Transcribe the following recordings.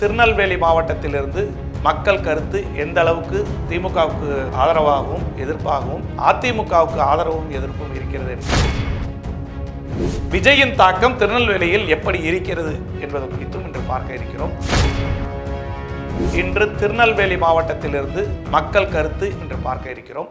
திருநெல்வேலி மாவட்டத்திலிருந்து மக்கள் கருத்து எந்த அளவுக்கு திமுகவுக்கு ஆதரவாகவும் எதிர்ப்பாகவும் அதிமுகவுக்கு ஆதரவும் எதிர்ப்பும் இருக்கிறது விஜயின் தாக்கம் திருநெல்வேலியில் எப்படி இருக்கிறது என்பது குறித்தும் இன்று பார்க்க இருக்கிறோம். இன்று திருநெல்வேலி மாவட்டத்திலிருந்து மக்கள் கருத்து என்று பார்க்க இருக்கிறோம்.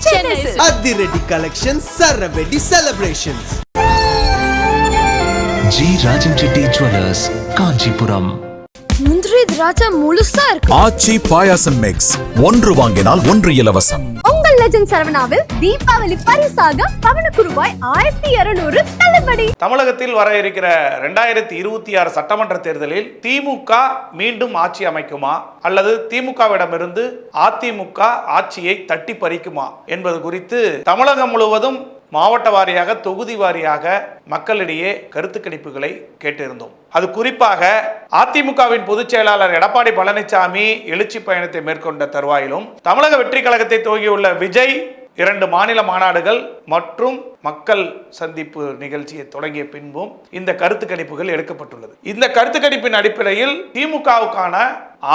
அதிரடி collection சரவெடி celebrations G Rajan Reddy jewellers Kanchipuram முந்திரி திராட்சை முழுசா இருக்கு. ஆச்சி பாயாசம் மிக்ஸ் ஒன்று வாங்கினால் ஒன்று இலவசம். லெஜண்ட் சரவணாவில் தீபாவளி பரிசாக பவனுக்கு ரூபாய் ஆயிரத்தி இருநூறு தள்ளுபடி. தமிழகத்தில் வர இருக்கிற ரெண்டாயிரத்தி இருபத்தி ஆறு சட்டமன்ற தேர்தலில் திமுக மீண்டும் ஆட்சி அமைக்குமா? அல்லது திமுகவிடமிருந்து அதிமுக ஆட்சியை தட்டி பறிக்குமா? என்பது குறித்து தமிழகம் முழுவதும் மாவட்ட வாரியாக தொகுதி வாரியாக மக்களிடையே கருத்து கணிப்புகளை கேட்டிருந்தோம். அது குறிப்பாக அதிமுகவின் பொதுச் செயலாளர் எடப்பாடி பழனிசாமி எழுச்சி பயணத்தை மேற்கொண்ட தருவாயிலும் தமிழக வெற்றி கழகத்தை துவங்கியுள்ள விஜய் இரண்டு மாநில மாநாடுகள் மற்றும் மக்கள் சந்திப்பு நிகழ்ச்சியை தொடங்கிய பின்பும் இந்த கருத்து கணிப்புகள் எடுக்கப்பட்டுள்ளது. இந்த கருத்து கணிப்பின் அடிப்படையில் திமுகவுக்கான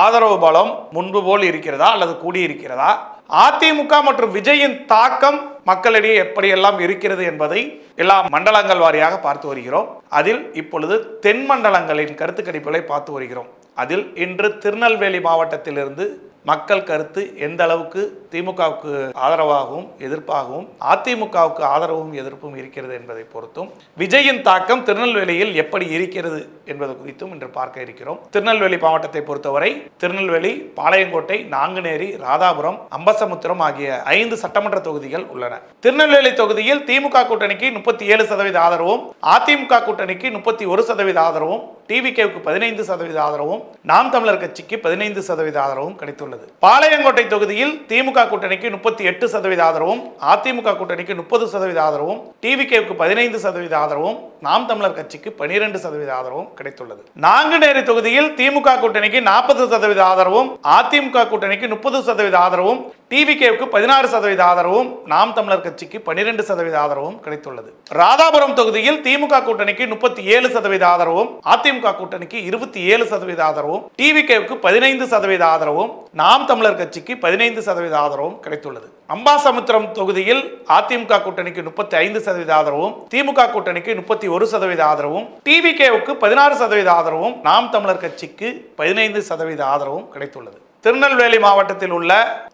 ஆதரவு பலம் முன்பு போல் இருக்கிறதா அல்லது கூடியிருக்கிறதா அதிமுக மற்றும் விஜயின் தாக்கம் மக்களிடையே எப்படியெல்லாம் இருக்கிறது என்பதை எல்லா மண்டலங்கள் வாரியாக பார்த்து வருகிறோம். அதில் இப்பொழுது தென் மண்டலங்களின் கருத்து கணிப்புகளை பார்த்து வருகிறோம். அதில் இன்று திருநெல்வேலி மாவட்டத்திலிருந்து மக்கள் கருத்து எந்த அளவுக்கு திமுகவுக்கு ஆதரவாகவும் எதிர்ப்பாகவும் அதிமுகவுக்கு ஆதரவும் எதிர்ப்பும் இருக்கிறது என்பதை பொறுத்தும் விஜயின் தாக்கம் திருநெல்வேலியில் எப்படி இருக்கிறது என்பது குறித்தும் இன்று பார்க்க இருக்கிறோம். திருநெல்வேலி மாவட்டத்தை பொறுத்தவரை திருநெல்வேலி பாளையங்கோட்டை நாங்குநேரி ராதாபுரம் அம்பசமுத்திரம் ஆகிய ஐந்து சட்டமன்ற தொகுதிகள் உள்ளன. திருநெல்வேலி தொகுதியில் திமுக கூட்டணிக்கு முப்பத்தி ஏழு சதவீத ஆதரவும் அதிமுக கூட்டணிக்கு முப்பத்தி ஒரு சதவீத ஆதரவும் டிவிகேவுக்கு பதினைந்து சதவீத ஆதரவும் நாம் தமிழர் கட்சிக்கு பதினைந்து சதவீத ஆதரவும் கிடைத்துள்ளது. பாளையங்கோட்டை தொகுதியில் திமுக கூட்டணிக்கு முப்பத்தி எட்டு சதவீத ஆதரவும் அதிமுக கூட்டணிக்கு முப்பது சதவீத ஆதரவும் டிவிகேவுக்கு பதினைந்து சதவீத ஆதரவும் நாம் தமிழர் கட்சிக்கு பனிரெண்டு சதவீத ஆதரவும் கிடைத்துள்ளது. நாங்குநேரி தொகுதியில் திமுக கூட்டணிக்கு நாற்பது சதவீத ஆதரவும் அதிமுக கூட்டணிக்கு முப்பது சதவீத ஆதரவும் டிவிகேவுக்கு பதினாறு சதவீத ஆதரவும் நாம் தமிழர் கட்சிக்கு பனிரெண்டு சதவீத ஆதரவும் கிடைத்துள்ளது. ராதாபுரம் தொகுதியில் திமுக கூட்டணிக்கு முப்பத்தி ஏழு சதவீத ஆதரவும் அதிமுக கூட்டணிக்கு இருபத்தி ஏழு சதவீத ஆதரவும் டிவிகேவுக்கு பதினைந்து சதவீத ஆதரவும் நாம் தமிழர் கட்சிக்கு பதினைந்து சதவீத ஆதரவும் கிடைத்துள்ளது. அம்பாசமுத்திரம் தொகுதியில் அதிமுக கூட்டணிக்கு முப்பத்தி ஐந்து சதவீத ஆதரவும் திமுக கூட்டணிக்கு முப்பத்தி ஒரு சதவீத ஆதரவும் டிவிகேவுக்கு பதினாறு சதவீத ஆதரவும் நாம் தமிழர் கட்சிக்கு பதினைந்து சதவீத ஆதரவும் கிடைத்துள்ளது. திருநெல்வேலி மாவட்டத்தில் உள்ள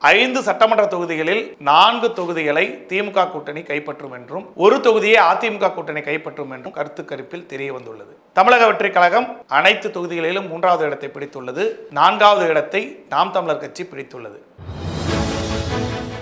ஐந்து சட்டமன்ற தொகுதிகளில் நான்கு தொகுதிகளை திமுக கூட்டணி கைப்பற்றும் என்றும் ஒரு தொகுதியை அதிமுக கூட்டணி கைப்பற்றும் என்றும் கருத்து கருப்பில் தெரிய வந்துள்ளது. தமிழக வெற்றி கழகம் அனைத்து தொகுதிகளிலும் மூன்றாவது இடத்தை பிடித்துள்ளது. நான்காவது இடத்தை நாம் தமிழர் கட்சி பிடித்துள்ளது.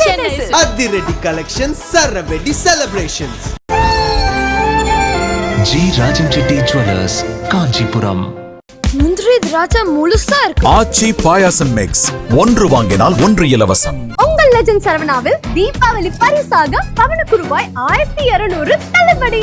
சென்னை. அதிரடி collection சரவெடி celebrations G Rajan Reddy jewellers Kanchipuram முந்திரி திராட்சை முழுசா இருக்கு. ஆச்சி பாயாசம் மிக்ஸ் ஒன்று வாங்கினால் ஒன்று இலவசம். உங்கள் லெஜண்ட் சரவணாவில் தீபாவளி பரிசாக பவனுக்கு ரூபாய் ஆயிரத்தி இருநூறு தள்ளுபடி.